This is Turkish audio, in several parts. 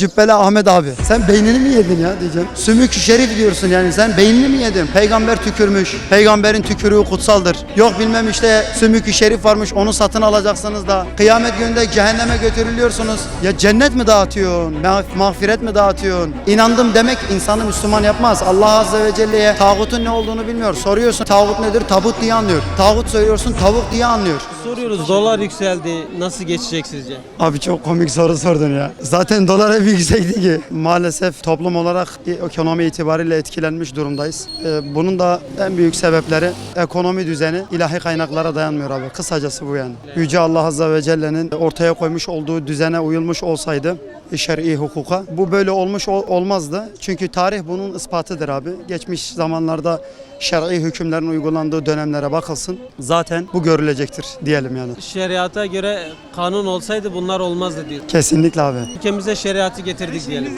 Cübbeli Ahmet abi. Sen beynini mi yedin ya diyeceğim. Sümük şerif diyorsun yani sen beynini mi yedin? Peygamber tükürmüş. Peygamberin tükürüğü kutsaldır. Yok bilmem işte sümük şerif varmış onu satın alacaksınız da. Kıyamet gününde cehenneme götürülüyorsunuz. Ya cennet mi dağıtıyorsun? Ma- mağfiret mi dağıtıyorsun? İnandım demek insanı Müslüman yapmaz. Allah Azze ve Celle'ye tağutun ne olduğunu bilmiyor. Soruyorsun tağut nedir? Tabut diye anlıyor. Tağut söylüyorsun tavuk diye anlıyor. Soruyoruz dolar yükseldi nasıl geçecek sizce? Abi çok komik soru sordun ya. Zaten dolar hep yüksekti ki. Maalesef toplum olarak ekonomi itibariyle etkilenmiş durumdayız. Ee, Bunun da en büyük sebepleri ekonomi düzeni ilahi kaynaklara dayanmıyor abi. Kısacası bu yani. Yüce Allah Azze ve Celle'nin ortaya koymuş olduğu düzene uyulmuş olsaydı şer'i hukuka bu böyle olmuş ol- olmazdı. Çünkü tarih bunun ispatıdır abi. Geçmiş zamanlarda şer'i hükümlerin uygulandığı dönemlere bakılsın. Zaten bu görülecektir diyelim yani. Şeriata göre kanun olsaydı bunlar olmazdı diyor. Kesinlikle abi. Ülkemize şeriatı getirdik diyelim.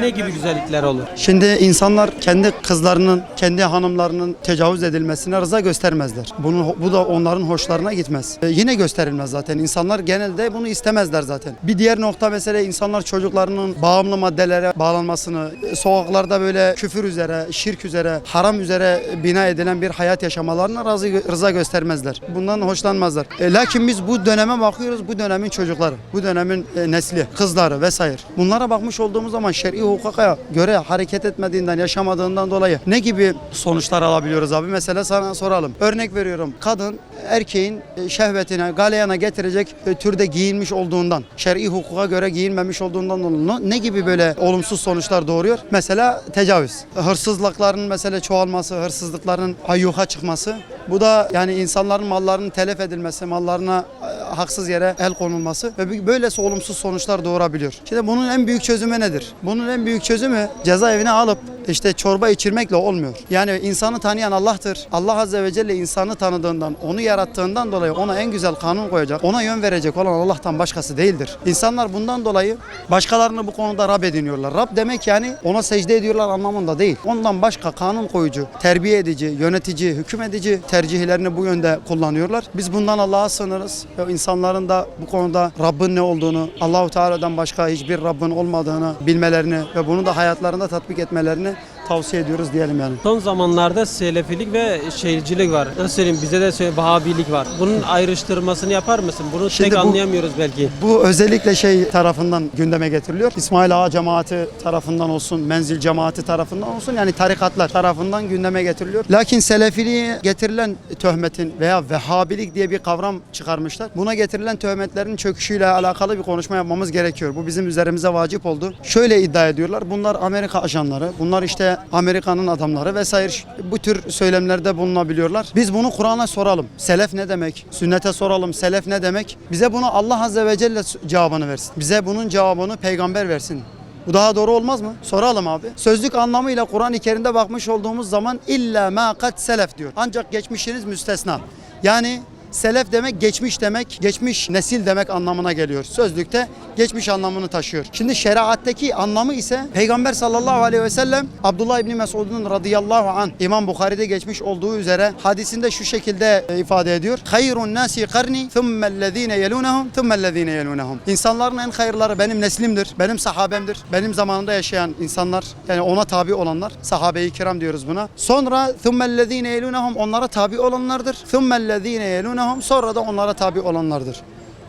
Ne gibi güzellikler olur? Şimdi insanlar kendi kızlarının, kendi hanımlarının tecavüz edilmesine rıza göstermezler. Bunu, bu da onların hoşlarına gitmez. E, yine gösterilmez zaten. İnsanlar genelde bunu istemezler zaten. Bir diğer nokta mesele insanlar çocuklarının bağımlı maddelere bağlanmasını, sokaklarda böyle küfür üzere, şirk üzere, haram üzere bina edilen bir hayat yaşamalarına razı, rıza göstermezler. Bundan hoşlanmazlar. E, lakin biz bu döneme bakıyoruz. Bu dönemin çocukları, bu dönemin e, nesli, kızları vesaire. Bunlara bakmış olduğumuz zaman şer'i hukuka göre hareket etmediğinden, yaşamadığından dolayı ne gibi sonuçlar alabiliyoruz abi? Mesela sana soralım. Örnek veriyorum. Kadın erkeğin e, şehvetine, galeyana getirecek e, türde giyinmiş olduğundan, şer'i hukuka göre giyinmemiş olduğundan dolayı ne gibi böyle olumsuz sonuçlar doğuruyor? Mesela tecavüz. Hırsızlıkların mesela çoğalması, hırsızlıkların ayyuka çıkması. Bu da yani insanların mallarının telef edilmesi, mallarına e, haksız yere el konulması ve böylesi olumsuz sonuçlar doğurabiliyor. Şimdi bunun en büyük çözümü nedir? Bunun en büyük çözümü cezaevine alıp işte çorba içirmekle olmuyor. Yani insanı tanıyan Allah'tır. Allah Azze ve Celle insanı tanıdığından, onu yarattığından dolayı ona en güzel kanun koyacak, ona yön verecek olan Allah'tan başkası değildir. İnsanlar bundan dolayı başkalarını bu konuda Rab ediniyorlar. Rab demek yani ona secde ediyorlar anlamında değil. Ondan başka kanun koyucu, terbiye edici, yönetici, hüküm edici tercihlerini bu yönde kullanıyorlar. Biz bundan Allah'a sığınırız insanların da bu konuda Rabbin ne olduğunu, Allahu Teala'dan başka hiçbir Rabbin olmadığını bilmelerini ve bunu da hayatlarında tatbik etmelerini tavsiye ediyoruz diyelim yani. Son zamanlarda selefilik ve şeycilik var. Nasıl söyleyeyim bize de söyle Vahabilik var. Bunun ayrıştırmasını yapar mısın? Bunu Şimdi tek bu- anlayamıyoruz belki. Bu özellikle şey tarafından gündeme getiriliyor. İsmail Ağa cemaati tarafından olsun, Menzil cemaati tarafından olsun yani tarikatlar tarafından gündeme getiriliyor. Lakin Selefiliğe getirilen töhmetin veya Vehhabilik diye bir kavram çıkarmışlar. Buna getirilen töhmetlerin çöküşüyle alakalı bir konuşma yapmamız gerekiyor. Bu bizim üzerimize vacip oldu. Şöyle iddia ediyorlar. Bunlar Amerika ajanları, bunlar işte Amerika'nın adamları vesaire bu tür söylemlerde bulunabiliyorlar. Biz bunu Kur'an'a soralım. Selef ne demek? Sünnete soralım. Selef ne demek? Bize bunu Allah Azze ve Celle cevabını versin. Bize bunun cevabını peygamber versin. Bu daha doğru olmaz mı? Soralım abi. Sözlük anlamıyla Kur'an-ı Kerim'de bakmış olduğumuz zaman illa ma kad selef diyor. Ancak geçmişiniz müstesna. Yani selef demek geçmiş demek, geçmiş nesil demek anlamına geliyor. Sözlükte geçmiş anlamını taşıyor. Şimdi şeriatteki anlamı ise Peygamber sallallahu aleyhi ve sellem Abdullah İbni Mesud'un radıyallahu an İmam Bukhari'de geçmiş olduğu üzere hadisinde şu şekilde e, ifade ediyor. Hayrun nasi karni thummellezine yelunahum thummellezine yelunahum. İnsanların en hayırları benim neslimdir, benim sahabemdir. Benim zamanında yaşayan insanlar yani ona tabi olanlar sahabe-i kiram diyoruz buna. Sonra thummellezine yelunahum onlara tabi olanlardır. Thummellezine yelunahum sonra da onlara tabi olanlardır.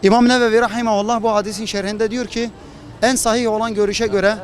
İmam Nevevi Rahimahullah bu hadisin şerhinde diyor ki en sahih olan görüşe göre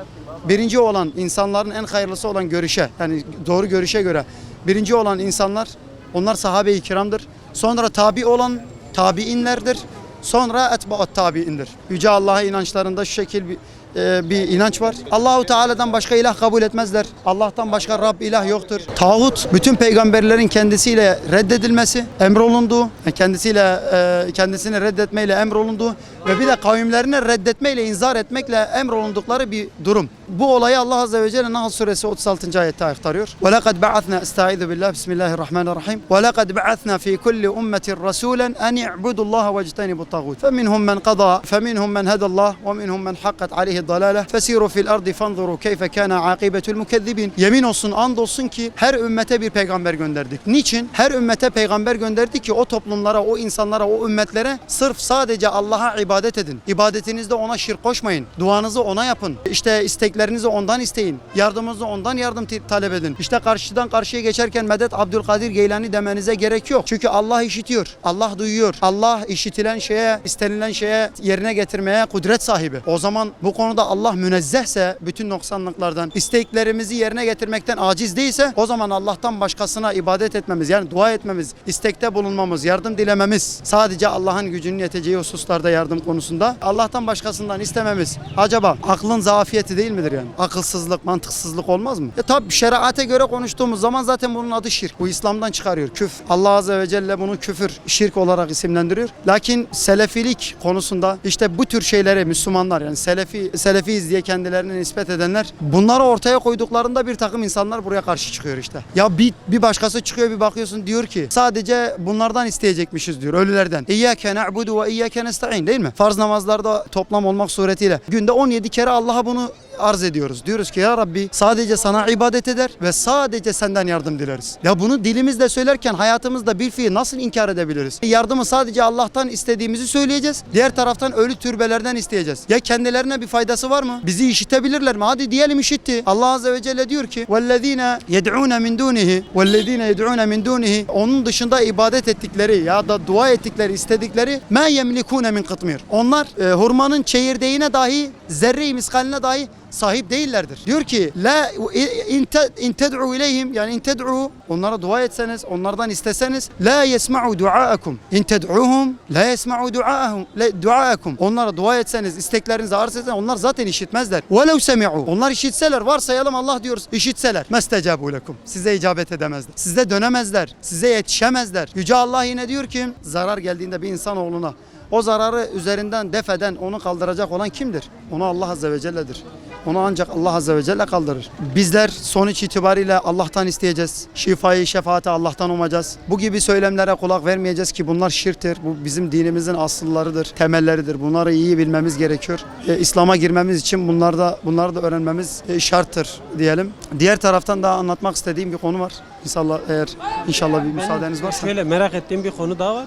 birinci olan insanların en hayırlısı olan görüşe yani doğru görüşe göre birinci olan insanlar onlar sahabe-i kiramdır. Sonra tabi olan tabiinlerdir. Sonra etbaat tabiindir. Yüce Allah'a inançlarında şu şekil bir, e, bir inanç var. Allahu Teala'dan başka ilah kabul etmezler. Allah'tan başka Rab ilah yoktur. Tağut bütün peygamberlerin kendisiyle reddedilmesi, emrolunduğu, yani kendisiyle e, kendisini reddetmeyle emrolunduğu ve bir de kavimlerine reddetmeyle inzar etmekle emrolundukları bir durum. Bu olayı Allah Azze ve Celle Nahl suresi 36. ayette aktarıyor. Ve lekad ba'athna estaizu billah bismillahirrahmanirrahim. Ve lekad ba'athna fi kulli ummetin rasulen en i'budullaha ve ectenibu tagut. Feminhum men qada, feminhum men hedallah ve minhum men hakkat aleyhi الضلالة فسيروا في الأرض فانظروا كيف كان عاقبة المكذبين Yemin olsun and olsun ki her ümmete bir peygamber gönderdik. Niçin? Her ümmete peygamber gönderdik ki o toplumlara, o insanlara, o ümmetlere sırf sadece Allah'a ibadet edin. İbadetinizde ona şirk koşmayın. Duanızı ona yapın. İşte isteklerinizi ondan isteyin. Yardımınızı ondan yardım talep edin. İşte karşıdan karşıya geçerken medet Abdülkadir Geylani demenize gerek yok. Çünkü Allah işitiyor. Allah duyuyor. Allah işitilen şeye, istenilen şeye yerine getirmeye kudret sahibi. O zaman bu konuda Allah münezzehse bütün noksanlıklardan, isteklerimizi yerine getirmekten aciz değilse o zaman Allah'tan başkasına ibadet etmemiz yani dua etmemiz, istekte bulunmamız, yardım dilememiz sadece Allah'ın gücünün yeteceği hususlarda yardım konusunda Allah'tan başkasından istememiz acaba aklın zafiyeti değil midir yani? Akılsızlık, mantıksızlık olmaz mı? E tabi şeriate göre konuştuğumuz zaman zaten bunun adı şirk. Bu İslam'dan çıkarıyor. Küf. Allah Azze ve Celle bunu küfür, şirk olarak isimlendiriyor. Lakin selefilik konusunda işte bu tür şeyleri Müslümanlar yani selefi, selefiyiz diye kendilerine nispet edenler bunları ortaya koyduklarında bir takım insanlar buraya karşı çıkıyor işte. Ya bir, bir başkası çıkıyor bir bakıyorsun diyor ki sadece bunlardan isteyecekmişiz diyor ölülerden. İyyâke na'budu ve iyyâke nesta'in değil mi? Farz namazlarda toplam olmak suretiyle günde 17 kere Allah'a bunu arz ediyoruz. Diyoruz ki ya Rabbi sadece sana ibadet eder ve sadece senden yardım dileriz. Ya bunu dilimizle söylerken hayatımızda bir fiil nasıl inkar edebiliriz? Yardımı sadece Allah'tan istediğimizi söyleyeceğiz. Diğer taraftan ölü türbelerden isteyeceğiz. Ya kendilerine bir faydası var mı? Bizi işitebilirler mi? Hadi diyelim işitti. Allah Azze ve Celle diyor ki وَالَّذ۪ينَ يَدْعُونَ مِنْ دُونِهِ وَالَّذ۪ينَ يَدْعُونَ مِنْ دُونِهِ Onun dışında ibadet ettikleri ya da dua ettikleri, istedikleri مَا يَمْلِكُونَ مِنْ قِطْمِرٍ Onlar e, hurmanın çekirdeğine dahi, zerre-i miskaline dahi sahip değillerdir. Diyor ki la in te- in ted'u ileyhim yani in ted'u onlara dua etseniz, onlardan isteseniz la yesma'u duaakum. İn ted'uhum la yesma'u duaahum duaakum. Onlara dua etseniz, isteklerinizi arz etseniz onlar zaten işitmezler. Velev semi'u. Onlar işitseler, varsayalım Allah diyoruz, işitseler. Mestecabu lekum. Size icabet edemezler. Size dönemezler. Size yetişemezler. Yüce Allah yine diyor ki zarar geldiğinde bir insanoğluna o zararı üzerinden def eden, onu kaldıracak olan kimdir? Onu Allah Azze ve Celle'dir. Onu ancak Allah Azze ve Celle kaldırır. Bizler sonuç itibariyle Allah'tan isteyeceğiz. Şifayı, şefaati Allah'tan umacağız. Bu gibi söylemlere kulak vermeyeceğiz ki bunlar şirktir. Bu bizim dinimizin asıllarıdır, temelleridir. Bunları iyi bilmemiz gerekiyor. E, İslam'a girmemiz için bunları da, bunları da öğrenmemiz e, şarttır diyelim. Diğer taraftan daha anlatmak istediğim bir konu var. İnşallah eğer inşallah bir müsaadeniz varsa. Şöyle merak ettiğim bir konu daha var.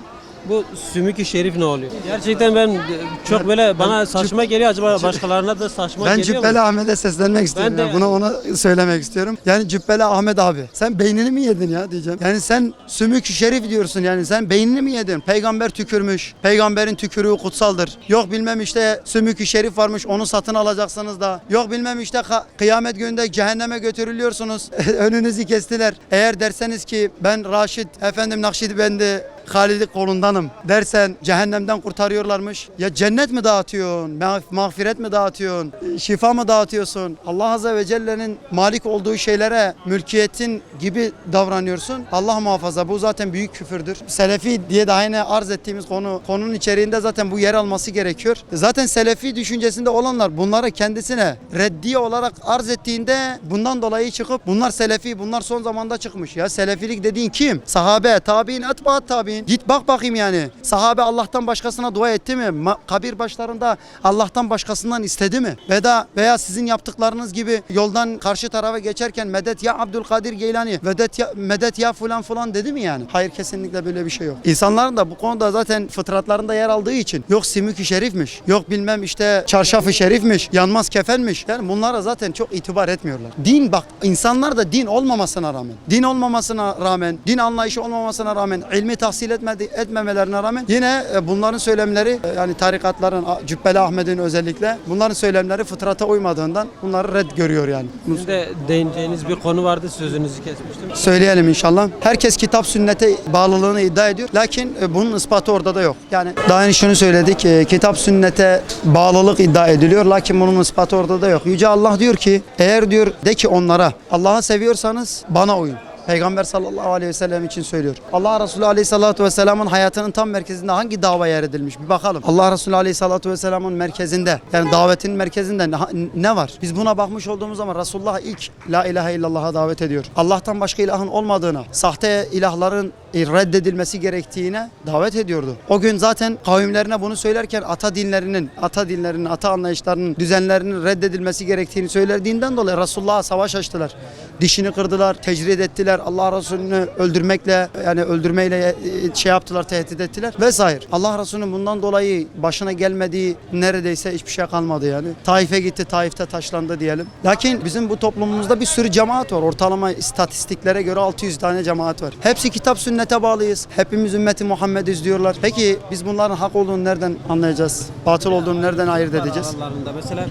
Bu sümük-i şerif ne oluyor? Gerçekten ben çok böyle bana saçma geliyor acaba başkalarına da saçma Ben geliyor Cübbeli mu? Ahmet'e seslenmek istiyorum. de- ya. Bunu ona söylemek istiyorum. Yani Cübbeli Ahmet abi sen beynini mi yedin ya diyeceğim. Yani sen sümük şerif diyorsun yani sen beynini mi yedin? Peygamber tükürmüş. Peygamberin tükürüğü kutsaldır. Yok bilmem işte sümük şerif varmış onu satın alacaksınız da. Yok bilmem işte ka- kıyamet gününde cehenneme götürülüyorsunuz. Önünüzü kestiler. Eğer derseniz ki ben Raşid efendim Nakşibendi Halid'i kolundanım dersen cehennemden kurtarıyorlarmış. Ya cennet mi dağıtıyorsun? mağf- Mağfiret mi dağıtıyorsun? Şifa mı dağıtıyorsun? Allah Azze ve Celle'nin malik olduğu şeylere mülkiyetin gibi davranıyorsun. Allah muhafaza bu zaten büyük küfürdür. Selefi diye daha yine arz ettiğimiz konu konunun içeriğinde zaten bu yer alması gerekiyor. Zaten Selefi düşüncesinde olanlar bunları kendisine reddiye olarak arz ettiğinde bundan dolayı çıkıp bunlar Selefi bunlar son zamanda çıkmış. Ya Selefilik dediğin kim? Sahabe, tabi'in, etbaat tabi'in. Git bak bakayım yani. Sahabe Allah'tan başkasına dua etti mi? Ma- kabir başlarında Allah'tan başkasından istedi mi? Veda veya sizin yaptıklarınız gibi yoldan karşı tarafa geçerken medet ya Abdülkadir Geylani, medet ya, medet ya fulan fulan dedi mi yani? Hayır kesinlikle böyle bir şey yok. İnsanların da bu konuda zaten fıtratlarında yer aldığı için yok simük-i şerifmiş, yok bilmem işte çarşafı şerifmiş, yanmaz kefenmiş. Yani bunlara zaten çok itibar etmiyorlar. Din bak insanlar da din olmamasına rağmen, din olmamasına rağmen, din anlayışı olmamasına rağmen, ilmi tahsil etmedi, etmemelerine rağmen yine e, bunların söylemleri e, yani tarikatların Cübbeli Ahmet'in özellikle bunların söylemleri fıtrata uymadığından bunları red görüyor yani. Sizin de değineceğiniz bir konu vardı sözünüzü kesmiştim. söyleyelim inşallah. Herkes kitap sünnete bağlılığını iddia ediyor. Lakin e, bunun ispatı orada da yok. Yani daha önce şunu söyledik. kitap sünnete bağlılık iddia ediliyor. Lakin bunun ispatı orada da yok. Yüce Allah diyor ki eğer diyor de ki onlara Allah'ı seviyorsanız bana uyun. Peygamber sallallahu aleyhi ve sellem için söylüyor. Allah Resulü aleyhissalatu vesselamın hayatının tam merkezinde hangi dava yer edilmiş bir bakalım. Allah Resulü aleyhissalatu vesselamın merkezinde yani davetin merkezinde ne, var? Biz buna bakmış olduğumuz zaman Resulullah ilk la ilahe illallah'a davet ediyor. Allah'tan başka ilahın olmadığına, sahte ilahların reddedilmesi gerektiğine davet ediyordu. O gün zaten kavimlerine bunu söylerken ata dinlerinin, ata dinlerinin, ata anlayışlarının, düzenlerinin reddedilmesi gerektiğini söylediğinden dolayı Resulullah'a savaş açtılar. Dişini kırdılar, tecrid ettiler. Allah Resulü'nü öldürmekle yani öldürmeyle e, şey yaptılar, tehdit ettiler vesaire. Allah Resulü'nün bundan dolayı başına gelmediği neredeyse hiçbir şey kalmadı yani. Taif'e gitti, Taif'te taşlandı diyelim. Lakin bizim bu toplumumuzda bir sürü cemaat var. Ortalama istatistiklere göre 600 tane cemaat var. Hepsi kitap sünnete bağlıyız. Hepimiz ümmeti Muhammediz diyorlar. Peki biz bunların hak olduğunu nereden anlayacağız? Batıl olduğunu nereden ayırt edeceğiz? Aralarında mesela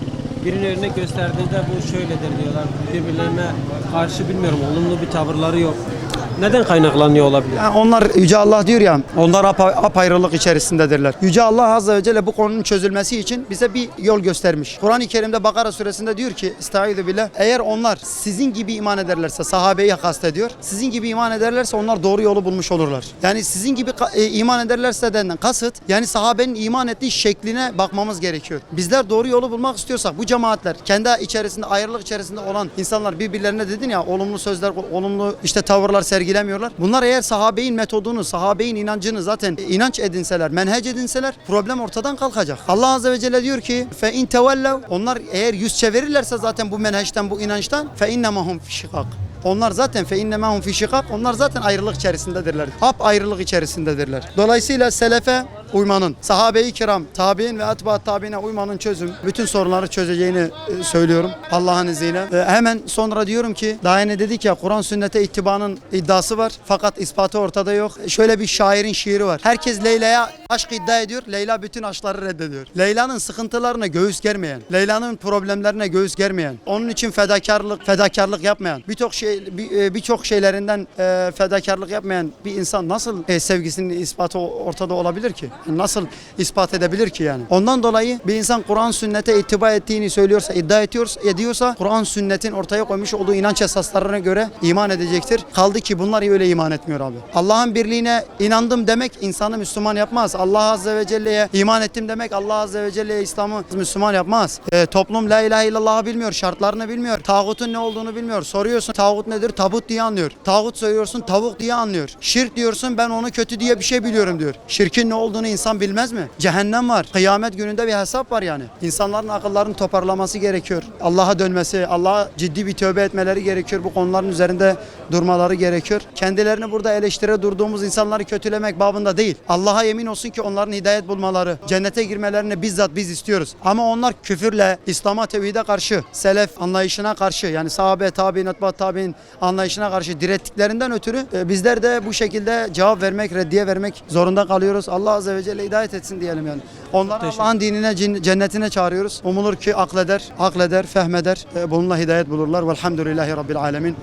birine örnek gösterdiğinde bu şöyledir diyorlar. Birbirlerine karşı bilmiyorum olumlu bir tavırları yok. Neden kaynaklanıyor olabilir? Yani onlar Yüce Allah diyor ya, onlar apa- apayrılık içerisindedirler. Yüce Allah Azze ve Celle bu konunun çözülmesi için bize bir yol göstermiş. Kur'an-ı Kerim'de Bakara suresinde diyor ki, Estaizu billah, eğer onlar sizin gibi iman ederlerse, sahabeyi kastediyor, sizin gibi iman ederlerse onlar doğru yolu bulmuş olurlar. Yani sizin gibi e, iman ederlerse denen kasıt, yani sahabenin iman ettiği şekline bakmamız gerekiyor. Bizler doğru yolu bulmak istiyorsak bu cemaatler, kendi içerisinde ayrılık içerisinde olan insanlar birbirlerine dedin ya, olumlu sözler, olumlu işte tavırlar sergilemiyorlar. Bunlar eğer sahabeyin metodunu, sahabeyin inancını zaten inanç edinseler, menhec edinseler problem ortadan kalkacak. Allah Azze ve Celle diyor ki fe in tevellev onlar eğer yüz çevirirlerse zaten bu menheçten, bu inançtan fe innemahum fi şikak. Onlar zaten fe innemahum fi şikak. Onlar zaten ayrılık içerisindedirler. Hap ayrılık içerisindedirler. Dolayısıyla selefe uymanın, sahabe-i kiram, tabi'in ve atbaat tabi'ine uymanın çözüm, bütün sorunları çözeceğini e, söylüyorum Allah'ın izniyle. E, hemen sonra diyorum ki daha yeni dedik ya Kur'an sünnete ittibanın iddiası var fakat ispatı ortada yok. E, Şöyle bir şairin şiiri var. Herkes Leyla'ya aşk iddia ediyor. Leyla bütün aşkları reddediyor. Leyla'nın sıkıntılarına göğüs germeyen, Leyla'nın problemlerine göğüs germeyen, onun için fedakarlık fedakarlık yapmayan, birçok şey bir- birçok şeylerinden e, fedakarlık yapmayan bir insan nasıl sevgisinin ispatı ortada olabilir ki? Nasıl ispat edebilir ki yani? Ondan dolayı bir insan Kur'an sünnete ittiba ettiğini söylüyorsa, iddia ediyorsa, ediyorsa Kur'an sünnetin ortaya koymuş olduğu inanç esaslarına göre iman edecektir. Kaldı ki bunlar öyle iman etmiyor abi. Allah'ın birliğine inandım demek insanı Müslüman yapmaz. Allah Azze ve Celle'ye iman ettim demek Allah Azze ve Celle'ye İslam'ı Müslüman yapmaz. E, toplum la ilahe illallah'ı bilmiyor, şartlarını bilmiyor, tağutun ne olduğunu bilmiyor. Soruyorsun tağut nedir? Tabut diye anlıyor. Tağut söylüyorsun tavuk diye anlıyor. Şirk diyorsun ben onu kötü diye bir şey biliyorum diyor. Şirkin ne olduğunu insan bilmez mi? Cehennem var. Kıyamet gününde bir hesap var yani. İnsanların akıllarını toparlaması gerekiyor. Allah'a dönmesi, Allah'a ciddi bir tövbe etmeleri gerekiyor. Bu konuların üzerinde durmaları gerekiyor. Kendilerini burada eleştire durduğumuz insanları kötülemek babında değil. Allah'a yemin olsun ki onların hidayet bulmaları, cennete girmelerini bizzat biz istiyoruz. Ama onlar küfürle, İslam'a, tevhide karşı, selef anlayışına karşı yani sahabe, tabi'in, etbaat tabi'in anlayışına karşı direttiklerinden ötürü e, bizler de bu şekilde cevap vermek, reddiye vermek zorunda kalıyoruz. Allah Azze Celle hidayet etsin diyelim yani. Onları Allah'ın dinine, cin- cennetine çağırıyoruz. Umulur ki akleder, akleder, fehmeder. E, Bununla hidayet bulurlar. Velhamdülillahi Rabbil Alemin.